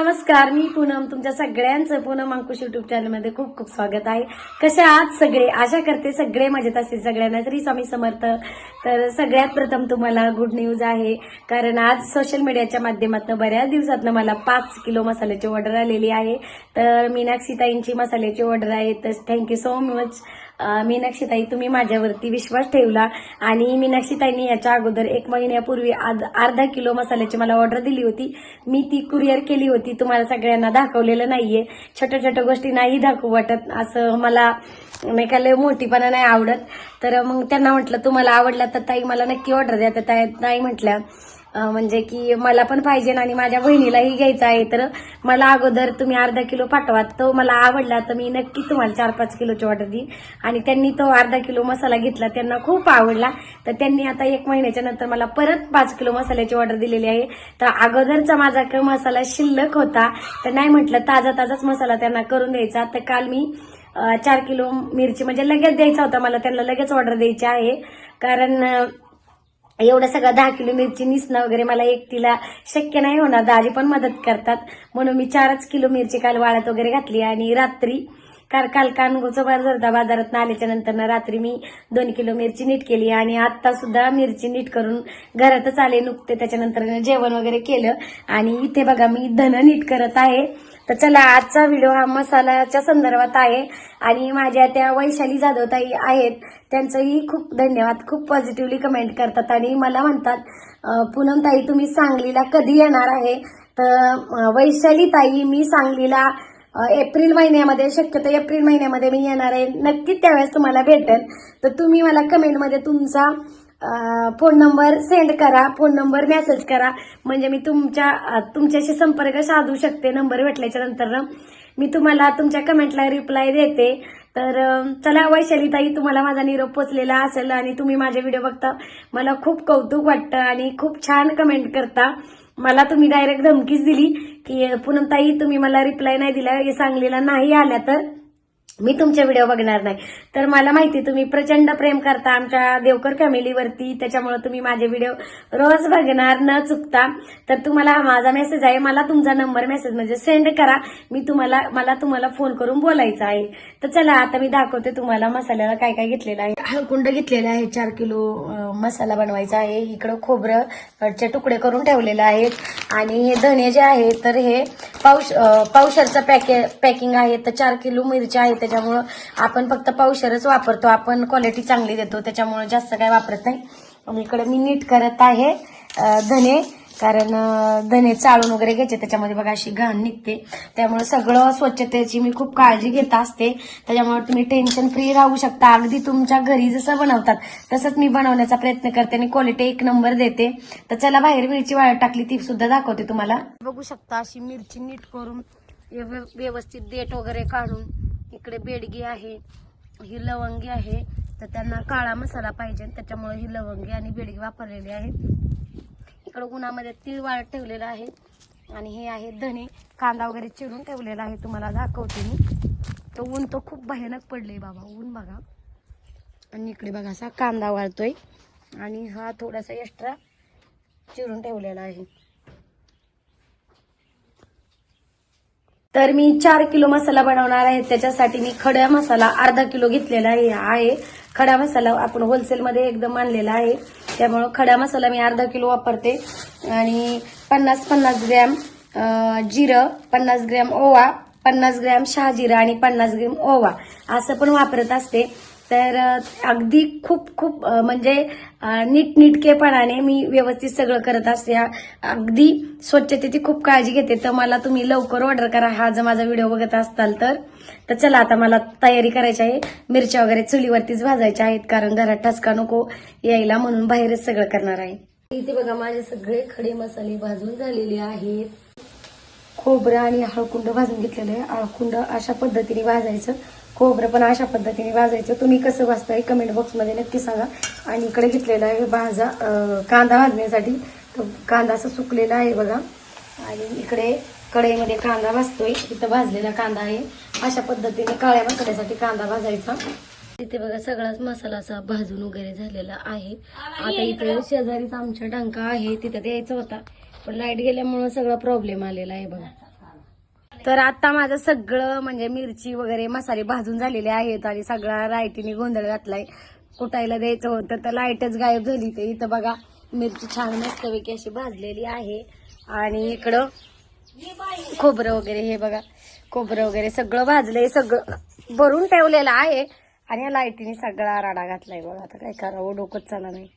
नमस्कार मी पूनम. तुमच्या सगळ्यांचं पूनम अंकुश युट्यूब चॅनलमध्ये खूप खूप स्वागत आहे. कसे आहात सगळे? आशा करते सगळे मजेत असतील सगळ्यांना. तरी स्वामी समर्थ. तर सगळ्यात प्रथम तुम्हाला गुड न्यूज आहे. कारण आज सोशल मीडियाच्या माध्यमातून बऱ्याच दिवसातनं मला पाच किलो मसाल्याची ऑर्डर आलेली आहे. तर मीनाक्षीताईंची मसाल्याची ऑर्डर आहे तर थँक्यू सो मच मीनाक्षीताई तुम्ही माझ्यावरती विश्वास ठेवला आणि मीनाक्षीताईंनी याच्या अगोदर एक महिन्यापूर्वी आज अर्धा किलो मसाल्याची मला ऑर्डर दिली होती. मी ती कुरिअर केली होती. तुम्हाला सगळ्यांना दाखवलेलं नाहीये. छोट्या छोट्या गोष्टी नाही दाखवू वाटत. असं मला नाही का लय मोठीपणा नाही आवडत. तर मग त्यांना म्हटलं तुम्हाला आवडला तर ताई मला नक्की ऑर्डर द्या. तर ताई म्हटल्या. म्हणजे की मला पण पाहिजे आणि माझ्या बहिणीलाही घ्यायचं आहे. तर मला अगोदर तुम्ही अर्धा किलो पाठवा तो मला आवडला तर मी नक्की तुम्हाला चार पाच किलोची ऑर्डर देईन. आणि त्यांनी तो अर्धा किलो मसाला घेतला त्यांना खूप आवडला. तर त्यांनी आता एक महिन्याच्या नंतर मला परत पाच किलो मसाल्याची ऑर्डर दिलेली आहे. तर अगोदरचा माझा मसाला शिल्लक होता. तर नाही म्हटलं ताजा ताजाच मसाला त्यांना करून द्यायचा. तर काल मी चार किलो मिरची म्हणजे लगेच द्यायचा होता मला त्यांना लगेच ऑर्डर द्यायची आहे. कारण एवढं सगळं दहा किलो मिरची निसणं वगैरे मला एकटीला शक्य नाही होणार. दाजी पण मदत करतात. म्हणून मी चारच किलो मिरची काल वाळत वगैरे घातली आणि रात्री काल काल कानगोचं बाजार बाजारात आल्याच्यानंतर रात्री मी दोन किलो मिरची नीट केली आणि आत्ता सुद्धा मिरची नीट करून घरातच आले नुकते. त्याच्यानंतर जेवण वगैरे केलं आणि इथे बघा मी धन नीट करत आहे. तर चला आजचा व्हिडिओ हा मसाल्याच्या संदर्भात आहे आणि माझ्या त्या वैशाली जाधव ताई आहेत. त्यांचंही खूप धन्यवाद खूप पॉझिटिव्हली कमेंट करतात आणि मला म्हणतात अं, पूनम ताई तुम्ही सांगलीला कधी येणार आहे? तर वैशाली ताई मी सांगलीला एप्रिल महिन्यामध्ये शक्यतो एप्रिल महिन्यामध्ये मी येणार आहे. नक्कीच त्यावेळेस तुम्हाला भेटेल तर तुम्ही मला कमेंटमध्ये तुमचा फोन नंबर सेंड करा फोन नंबर मेसेज करा. म्हणजे मी तुमच्या तुमच्याशी संपर्क साधू शकते नंबर भेटल्याच्या नंतर. मी तुम्हाला तुमच्या कमेंटला रिप्लाय देते. तर चला वैशालीताई तुम्हाला माझा निरोप पोचलेला असेल आणि तुम्ही माझे व्हिडिओ बघता. मला खूप कौतुक वाटतं आणि खूप छान कमेंट करता. मला तुम्ही डायरेक्ट धमकीच दिली. की पूनम ताई तुम्ही मला रिप्लाय नाही दिला हे सांगलीला नाही आल्या तर मी तुमचे व्हिडिओ बघणार नाही. तर मला माहिती तुम्ही प्रचंड प्रेम करता आमच्या देवकर फॅमिलीवरती त्याच्यामुळे तुम्ही माझे व्हिडिओ रोज बघणार न चुकता. तर तुम्हाला हा माझा मेसेज आहे. मला तुमचा नंबर मेसेज म्हणजे सेंड करा. मी तुम्हाला मला तुम्हाला फोन करून बोलायचा आहे. तर चला आता मी दाखवते तुम्हाला मसाल्याला काय काय घेतलेलं आहे. हळकुंड घेतलेला आहे चार किलो मसाला बनवायचा आहे. इकडं खोबरं चे तुकडे करून ठेवलेले आहेत. आणि हे धने जे आहे तर हे पाऊश पावशरचं पॅके पॅकिंग आहे. तर चार किलो मिरच्या आहे. त्याच्यामुळं आपण फक्त पावशरच वापरतो. आपण क्वालिटी चांगली देतो. त्याच्यामुळं जास्त काय वापरत नाही. इकडे मी नीट करत आहे धणे धने. कारण धने चाळून वगैरे घ्यायचे. त्याच्यामध्ये बघा अशी घाण निघते. त्यामुळे सगळं स्वच्छतेची मी खूप काळजी घेत असते. त्याच्यामुळे तुम्ही टेन्शन फ्री राहू शकता. अगदी तुमच्या घरी जसं बनवतात तसंच मी बनवण्याचा प्रयत्न करते आणि क्वालिटी एक नंबर देते. तर चला बाहेर मिरची वाळत टाकली ती सुद्धा दाखवते तुम्हाला. बघू शकता अशी मिरची नीट करून व्यव- व्यवस्थित देठ वगैरे काढून इकडे बेडगी आहे ही लवंगी आहे. तर त्यांना काळा मसाला पाहिजे. त्याच्यामुळे ही लवंगी आणि बेडगी वापरलेली आहे इकडं उन्हामध्ये तीळ वाळत ठेवलेलं आहे. आणि हे आहे धणे. कांदा वगैरे चिरून ठेवलेला आहे. तुम्हाला दाखवते मी. तो ऊन तो खूप भयानक पडले बाबा. ऊन बघा. आणि इकडे बघा असा कांदा वाळतोय. आणि हा थोडासा एक्स्ट्रा चिरून ठेवलेला आहे. तर मी चार किलो मसाला बनवणार आहे. त्याच्यासाठी मी खडा मसाला अर्धा किलो घेतलेला आहे आहे. खडा मसाला आपण होलसेलमध्ये एकदम आणलेला आहे. त्यामुळं खडा मसाला मी अर्धा किलो वापरते. आणि पन्नास पन्नास ग्रॅम जिरं पन्नास ग्रॅम ओवा पन्नास ग्रॅम शहाजिरा आणि पन्नास ग्रॅम ओवा असं पण वापरत असते. तर अगदी खूप खूप म्हणजे नीटनिटकेपणाने नीटनीटकेपणाने मी व्यवस्थित सगळं करत असते. अगदी स्वच्छतेची खूप काळजी घेते. तर मला तुम्ही लवकर ऑर्डर करा. हा जर माझा व्हिडिओ बघत असताल तर. तर चला आता मला तयारी करायची आहे. मिरच्या वगैरे चुलीवरतीच भाजायच्या आहेत. कारण घरात ठसका नको यायला म्हणून बाहेरच सगळं करणार आहे. इथे बघा माझे सगळे खडे मसाले भाजून झालेले आहेत. खोबरं आणि हळकुंड भाजून घेतलेलं आहे. हळकुंड अशा पद्धतीने भाजायचं. खोबरं पण अशा पद्धतीने भाजायचं. तुम्ही कसं भाजताय कमेंट बॉक्समध्ये नक्की सांगा. आणि इकडे घेतलेलं आहे भाजा कांदा भाजण्यासाठी. तो कांदा असा सुकलेला आहे बघा. आणि इकडे कढईमध्ये कांदा भाजतोय. इथं भाजलेला कांदा आहे. अशा पद्धतीने काळ्या मसाल्यासाठी कांदा भाजायचा. तिथे बघा सगळाच मसाला असा भाजून वगैरे झालेला आहे. आता इथे शेजारीच आमच्या डंका आहे. तिथं द्यायचा होता. पण लाइट गेल्यामुळं सगळा प्रॉब्लेम आलेला आहे बघा. तर आता माझं सगळं म्हणजे मिरची वगैरे मसाले भाजून झालेले आहेत आणि सगळा लाईटीने गोंधळ घातलाय. कुटायला द्यायचं होतं तर लाईटच गायब झाली ते. इथं बघा मिरची छान मस्तपैकी अशी भाजलेली आहे. आणि इकडं खोबरं वगैरे हे बघा खोबरं वगैरे सगळं भाजलंय सगळं भरून ठेवलेलं आहे. आणि या लाईटीने सगळा राडा घातलाय बघा. आता काय करावं डोकंच चालला नाही.